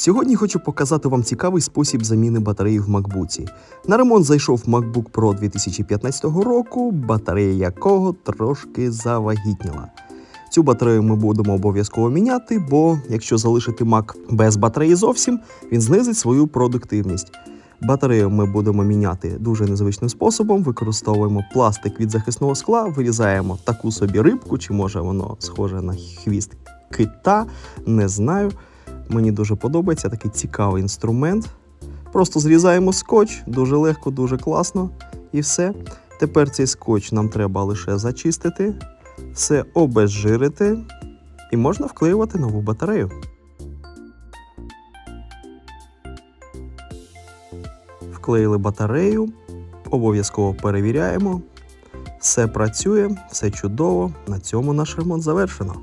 Сьогодні хочу показати вам цікавий спосіб заміни батареї в MacBook. На ремонт зайшов MacBook Pro 2015 року, батарея якого трошки завагітніла. Цю батарею ми будемо обов'язково міняти, бо якщо залишити Mac без батареї зовсім, він знизить свою продуктивність. Батарею ми будемо міняти дуже незвичним способом. Використовуємо пластик від захисного скла, вирізаємо таку собі рибку, чи може воно схоже на хвіст кита, не знаю. Мені дуже подобається такий цікавий інструмент. Просто зрізаємо скотч, дуже легко, дуже класно. І все. Тепер цей скотч нам треба лише зачистити, все обезжирити і можна вклеювати нову батарею. Вклеїли батарею, обов'язково перевіряємо. Все працює, все чудово. На цьому наш ремонт завершено.